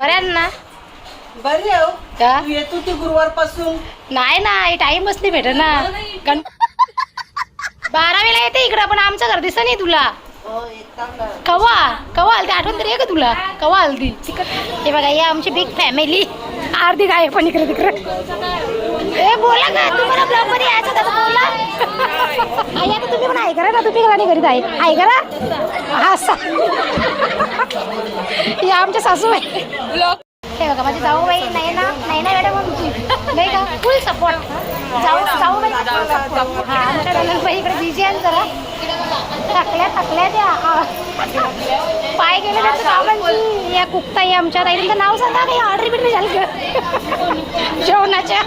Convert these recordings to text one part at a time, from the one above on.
बऱ्या ना? बरी आहे हो. का? तू येतो ती गुरुवारपासून नाही ना टाइमच नाही भेटत ना. बारावीला येते इकडं पण आमचं घर दिसत नाही तुला. हो येतात ना. कवा कवा आलती आठवण तरी आहे का तुला? कवा आलती. हे बघा या आमची बिग फॅमिली अर्धी काय पण इकडे तिकडे. ए बोला का तुम्हाला ब्लॉगमध्ये यायचं होतं तर बोला. आई आता तुम्ही पण आहे का तू तुम्ही नाही करीत आहे आहे का ना? असा. हे आमच्या सासू आहे. हे बघा माझी जाऊ बाई नाही ना नाही ना मॅडम आमची. नाही का? फुल सपोर्ट जाऊ जाऊ बाई. हा आमच्या बाई इकडे बिझी आहे जरा. थकल्या थकल्या त्या. पाय गेले त्याचं या कुकता या आमच्या ताईंचं नाव सांगा काही ऑर्डर बिर्डर झाली का जेवणाच्या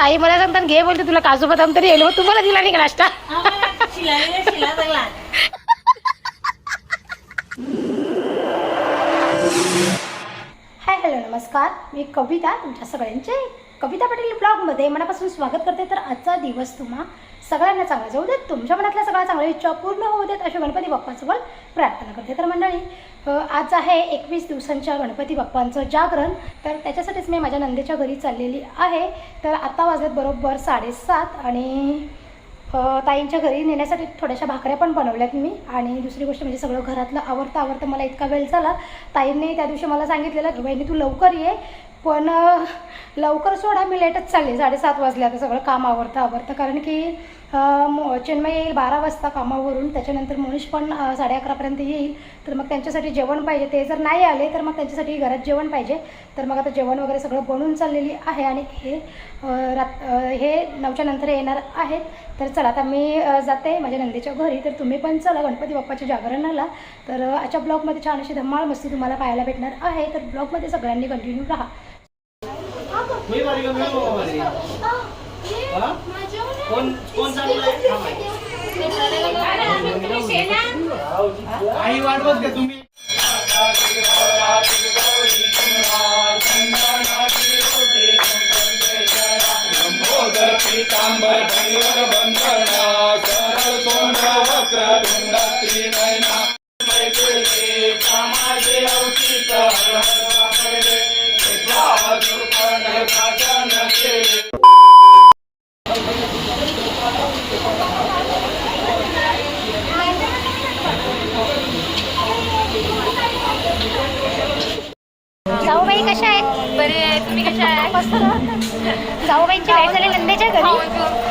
ताई मला सांगतात घे बोलते तुला काजू बदाम तरी येलो तुम्हाला दिला नाही का नाश्ता? हाय हॅलो नमस्कार. मी कविता तुमच्या सगळ्यांचे कविता पाटील ब्लॉगमध्ये मनापासून स्वागत करते. तर आजचा दिवस तुम्हा सगळ्यांना चांगला जाऊ देत तुमच्या मनातल्या सगळ्या चांगल्या इच्छा पूर्ण होऊ देत अशा गणपती बाप्पाजवळ प्रार्थना करते. तर मंडळी आज आहे एकवीस दिवसांच्या गणपती बाप्पांचं जागरण. तर त्याच्यासाठीच मी माझ्या नंदेच्या घरी चाललेली आहे. तर आत्ता वाजत बरोबर साडेसात आणि ताईंच्या घरी नेण्यासाठी थोड्याशा भाकऱ्या पण बनवल्यात मी. आणि दुसरी गोष्ट म्हणजे सगळं घरातलं आवडतं आवरता मला इतका वेळ झाला. ताईंनी त्या दिवशी मला सांगितलेलं की बहिणी तू लवकर ये. पण लवकर सोडा मी लेटच चालली. साडेसात वाजले आता सगळं काम आवरतं आवरतं. कारण की चिन्मय येईल बारा वाजता कामावरून. त्याच्यानंतर मोनिश पण साडे अकरापर्यंत येईल. तर मग त्यांच्यासाठी जेवण पाहिजे. ते जर नाही आले तर मग त्यांच्यासाठी घरात जेवण पाहिजे. तर मग आता जेवण वगैरे सगळं बनवून चाललेली आहे आणि हे रात हे नऊच्या नंतर येणार आहेत. तर चला आता मी जाते माझ्या नंदीच्या घरी. तर तुम्ही पण चला गणपती बाप्पाच्या जागरणाला. तर आजच्या ब्लॉगमध्ये छान अशी धम्माळ मस्ती तुम्हाला पाहायला भेटणार आहे. तर ब्लॉगमध्ये सगळ्यांनी कंटिन्यू राहा? कोण? कोण चाललंय? काही वाढवत का तुम्ही. पीतांबर भैरव बंधना सरळ सोंड वक्र धुंड त्रिनयना कशा आहेत? बरे तुम्ही कशा आहे जाऊबाईंची भेट झाली नंदेच्या घरी?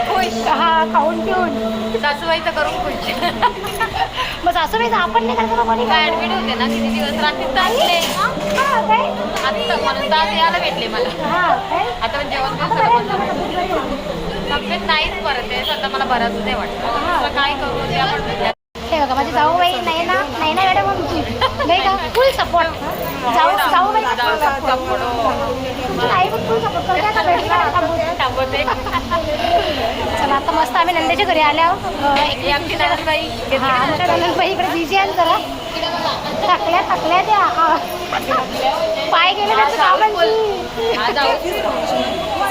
खुश. हा खाऊन पिऊन. सासूबाईचं करून खुश. मग सासूबाईचं आपण नाही करतो कोणी? काय ऍडमिट होते ना किती दिवस रात्री तासले हा काय? आता म्हणून तास यायला भेटले मला. हा आता पण जेवण आता. तब्येत नाहीच परत आहे. स्वतः मला बरंच नाही वाटतं. काय करू ते आपण हे बघा माझी जाऊबाई नाही ना नाही ना मॅडम आमची नाही का फुल सपोर्ट जाऊ आई पण फुल सपोर्ट करते. थांबवते चला आता मस्त आम्ही नंदेच्या घरी ही आमची नंदबाई हा आमच्या नंदबाई इकडे बिझी आहेत जरा थकल्या थकल्या त्या आ. पाय गेले त्याचं जाऊ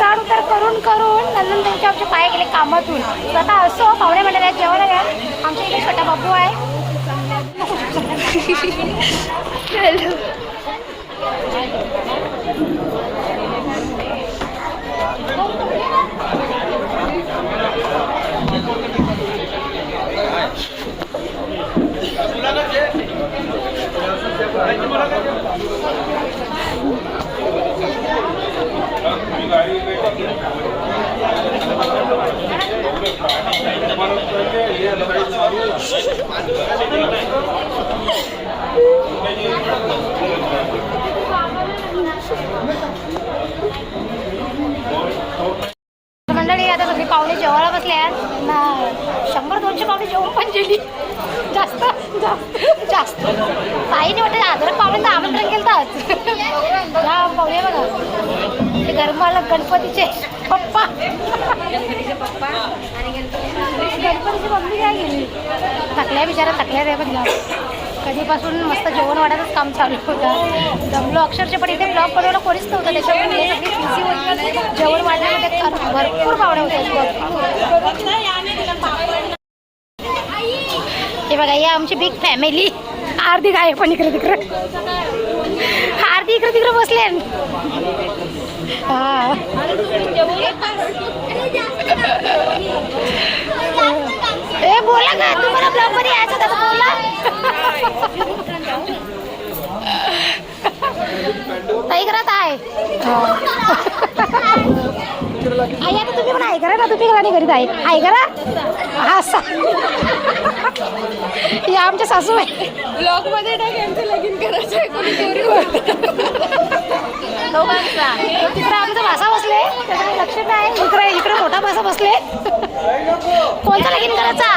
चढ उतर करून करून नंदनबाईचे आमचे पाय गेले कामातून. आता असो पाहुणे मंडळात जेवण घ्या आमच्या इकडे छोटा बाबू आहे. Ya, मंडळी आता सगळी पाहुणे जेवायला बसले आहेत. ना शंभर दोनशे पाहुणे जेवण पण गेली. जास्त जास्त. काही नाही वाटतं आदर पाहुण्यांना आमंत्रण केलं तर. हा पाहुणे बघा. ते गरमाला गणपतीचे पप्पा. गणपतीची मम्मी काय गेली थकल्या बिचारा थकल्या रे पण कधीपासून मस्त जेवण वाढायचंच काम चालू होतं. जमलो अक्षरशः पण इथे ब्लॉग बनवलं कोणीच नव्हतं त्याच्यामुळे सगळी बिझी होती जेवण वाढण्यामध्ये भरपूर पाहुणे होते हे बघा ही आमची बिग फॅमिली हार्दिक आहे पण इकडे तिकडे. हार्दिक इकडे तिकडे बसले. हा. ए बोला का तुम्हाला ब्लॉगमध्ये यायचं होतं तर बोला. ताई करत आहे. आई आता तुम्ही पण करा ना तुम्ही करा करीत आहे. करा हा सा. या आमच्या सासू आहे ब्लॉगमध्ये लगीन करायचं तिकडे आमचा भाषा बसले. त्याच्याकडे लक्ष नाही इकडे इकडे मोठा भाषा बसले. कोणता लगीन करायचा?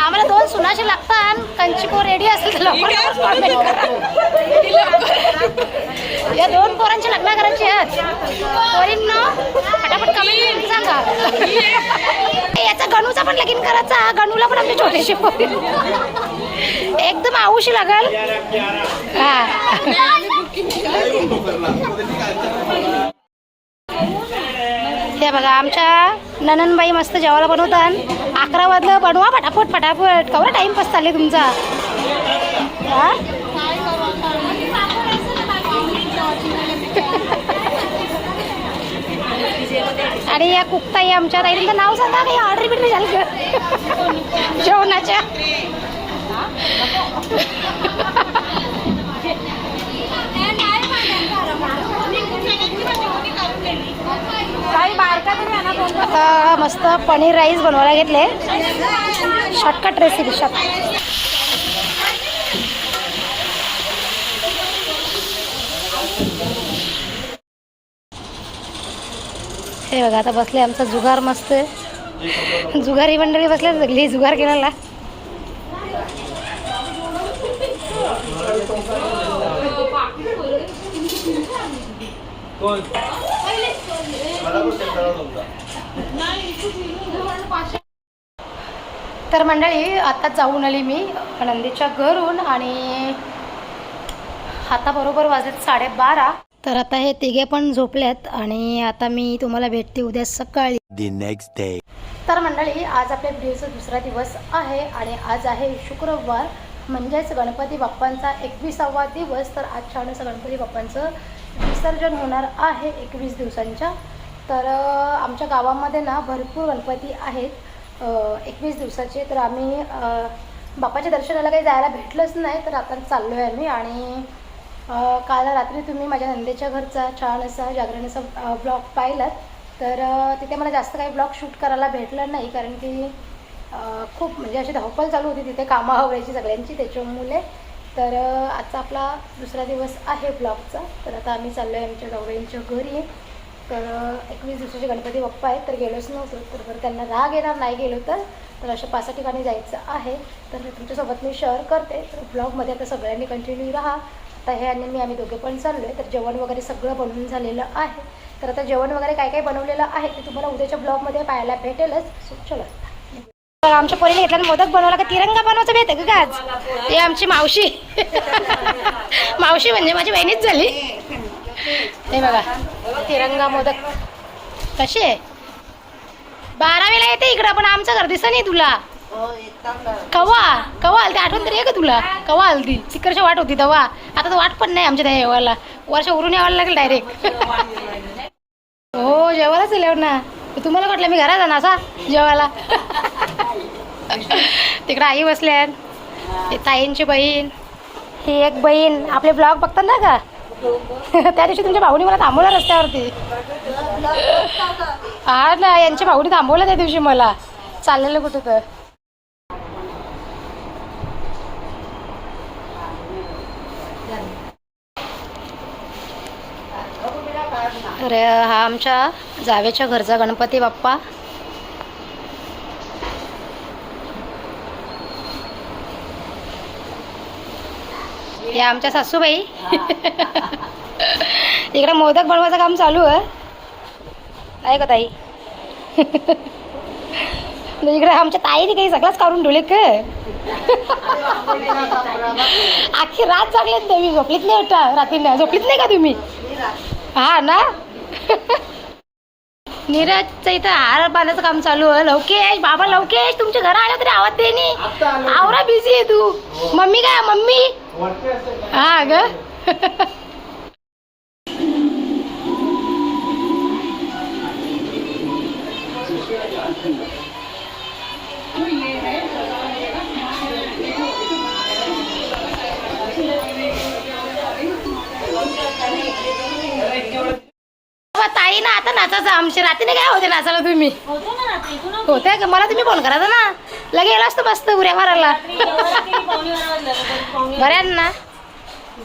आम्हाला दोन सुनाशी लागतात. कंचिको रेडी असेल तर लवकर. या दोन पोरांची लग्न करायची आहेत. पोरींनो फटाफट कमेंट सांगा. याचा गणूचा पण लगीन करायचा. गणूला पण आमची छोटीशी पोरी. एकदम आऊशी लागल. हा. हे बघा आमच्या नननबाई मस्त जेवायला बनवतात अकरा वाजलं बनवा फटाफट फटाफट कवरा टाइमपास चालले तुमचा? आणि या कुकताई आमच्या ताईचं नाव सांगा काही ऑर्डर बिर्डर झाली जेवणाच्या. आता मस्त पनीर राईस बनवायला घेतले. शॉर्टकट रेसिपी शॉर्ट हे बघा आता बसले आमचा जुगार मस्त. जुगारी मंडळी बसल्या सगळी जुगार केलेला. कोण? तर मंडळी आता जाऊन आली मी नंदीच्या घरून आणि आता बरोबर वाजलेत साडेबारा. तर आता हे तिघे पण झोपल्यात आणि आता मी तुम्हाला भेटते उद्या सकाळी. The next day. तर मंडळी आज आपल्या व्हिडिओचा दुसरा दिवस आहे आणि आज आहे शुक्रवार. म्हणजेच गणपती बाप्पांचा एकविसावा दिवस तर आज छान असं गणपती बाप्पांचं विसर्जन होणार आहे एकवीस दिवसांच्या. तर आमच्या गावामध्ये ना भरपूर गणपती आहेत एकवीस दिवसाचे. तर आम्ही बाप्पाच्या दर्शनाला काही जायला भेटलंच नाही तर आता चाललो आहे आम्ही. आणि काल रात्री तुम्ही माझ्या नंदेच्या घरचा छान असा जागरणीचा ब्लॉग पाहिलात. तर तिथे मला जास्त काही ब्लॉग शूट करायला भेटलं नाही कारण की खूप म्हणजे अशी धावपळ चालू होती तिथे कामं आवरायची सगळ्यांची त्याच्यामुळे. तर आजचा आपला दुसरा दिवस आहे ब्लॉगचा. तर आता आम्ही चाललो आहे आमच्या गवळींच्या घरी. तर एकवीस दिवसाचे गणपती बाप्पा आहेत तर गेलोच नव्हतो. तर बरं त्यांना राग येणार नाही गेलो तर. तर अशा पाच सहा ठिकाणी जायचं आहे. तर मी तुमच्यासोबत मी शेअर करते. तर ब्लॉगमध्ये आता सगळ्यांनी कंटिन्यू राहा. आता हे आणि मी आम्ही दोघे पण चाललो आहे तर जेवण वगैरे सगळं बनवून झालेलं आहे. तर आता जेवण वगैरे काय काय बनवलेलं आहे ते तुम्हाला उद्याच्या ब्लॉगमध्ये पाहायला भेटेलच. सो चला. तर आमच्या पोरीने घेतला मोदक बनवला का तिरंगा बनवायचं भेटतं का आज? ते आमची मावशी. मावशी म्हणजे माझी बहिणीच झाली. हे बघा तिरंगा मोदक. कशी आहे? बारावीला येते इकडं पण आमचं घर दिसत नाही तुला. कवा कवा आलती आठवण तरी आहे का तुला? कवा आलती. तिकडची वाट होती तेव्हा. आता तर वाट पण नाही आमच्या त्या येवाला. वर्ष उरून यावं लागेल डायरेक्ट हो जेवायलाच येल्यावर हो ना. तुम्हाला म्हटलं मी घरात जाणार असा जेवायला? तिकडं आई बसल्यात. ताईंची बहीण. ही एक बहीण. आपले ब्लॉग बघतात ना का त्या दिवशी तुमच्या भाऊनी मला थांबवलं रस्त्यावरती. हा ना यांच्या भाऊनी थांबवलं त्या दिवशी मला. चाललेलं कुठं तर. अरे हा आमच्या जावेच्या घरचा गणपती बाप्पा. या आमच्या सासूबाई. इकडे मोदक बनवायचं काम चालू आहे. का ताई? म्हणजे इकडे आमच्या ताईने काही सगळंच काढून ठेवले का? आखी रात जागले तुम्ही. झोपलीत नाही वाटतं? रात्री झोपलीत नाही का तुम्ही? हा ना? नीरजचं इथं हार बांधायचं काम चालू आहे. लवकेश बाबा लवकेश तुमच्या घरा आलं तरी आवाज दे नी. आवरा बिझी आहे तू. मम्मी काय मम्मी? हा ग. नाचायचं आमच्या रात्रीने काय होते नाचायला तुम्ही? होते का? मला तुम्ही फोन करायचा ना. लगे गेलो असतं मस्त उऱ्या मारायला. बऱ्या ना.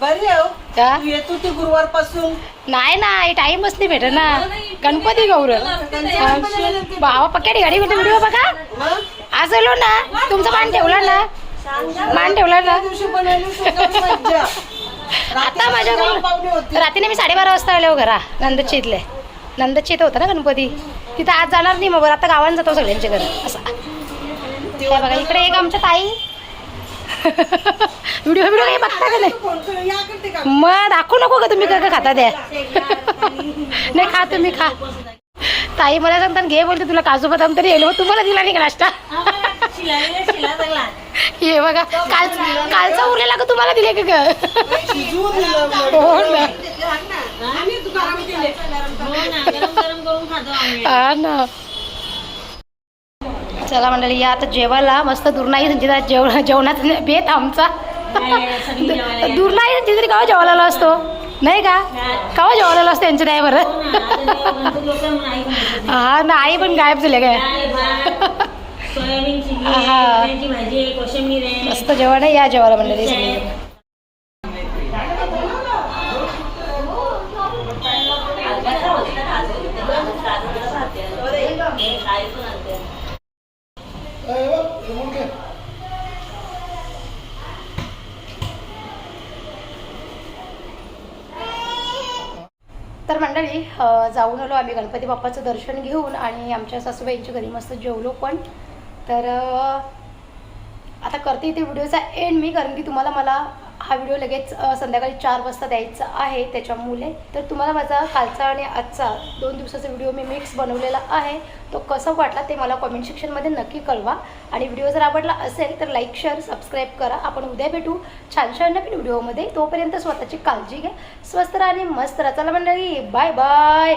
बरी हो. का? तू येत होती गुरुवारपासून नाही ना टाइमच नाही भेटत ना. गणपती गौर बाबा पक्क्याडी गाडी भेटते व्हिडिओ बघा? आज आलो ना. तुमचा मान ठेवला ना. मान ठेवला ना. आता पाहुणे माझ्या होते. रात्रीने मी साडेबारा वाजता आले हो घरा नंदची इथले नंदची इथं होता ना गणपती? तिथं आज जाणार नाही मग आता गावात जातो सगळ्यांच्या घरी. असं. हे बघा इकडे एक आमच्या ताई. व्हिडिओ व्हिडिओ काही बघता का नाही? मग दाखवू नको का तुम्ही का खाता द्या. नाही खा तुम्ही खा. ताई मला सांगतात घे बोलते तुला काजू बदाम तरी येलो तुम्हाला दिला नाही का नाश्ता? हे बघा काल कालचा उरलेला का तुम्हाला दिले का. हो ना. हा ना. चला मंडळी या आता जेवायला. मस्त दुर्नाई संचिता जेवण जेवणाचा बेत आमचा. दुर्नाई संचिता तरी केव्हा जेवायला असतो? नाही का? केव्हा जेवायला असतो यांचं नाही बरं हा ना आई पण गायब झाले काय? आहे मस्त जेवण आहे या जेवायला मंडळी सगळी तर मंडळी अ, जाऊन आलो. आम्ही गणपती बाप्पाचं दर्शन घेऊन आणि आमच्या सासूबाईंच्या घरी मस्त जेवलो पण. तर आता करते इथे व्हिडिओचा एंड मी कारण की तुम्हाला मला हा व्हिडिओ लगेच संध्याकाळी चार वाजता द्यायचा आहे त्याच्यामुळे. तर तुम्हाला माझा कालचा आणि आजचा दोन दिवसाचा व्हिडिओ मी मिक्स बनवलेला आहे. तो कसा वाटला ते मला कॉमेंट सेक्शनमध्ये नक्की कळवा. आणि व्हिडिओ जर आवडला असेल तर लाईक शेअर सबस्क्राईब करा. आपण उद्या भेटू छान छान नवीन व्हिडिओमध्ये. तोपर्यंत स्वतःची काळजी घ्या. स्वस्त राहा आणि मस्त राहा. चला मंडळी बाय बाय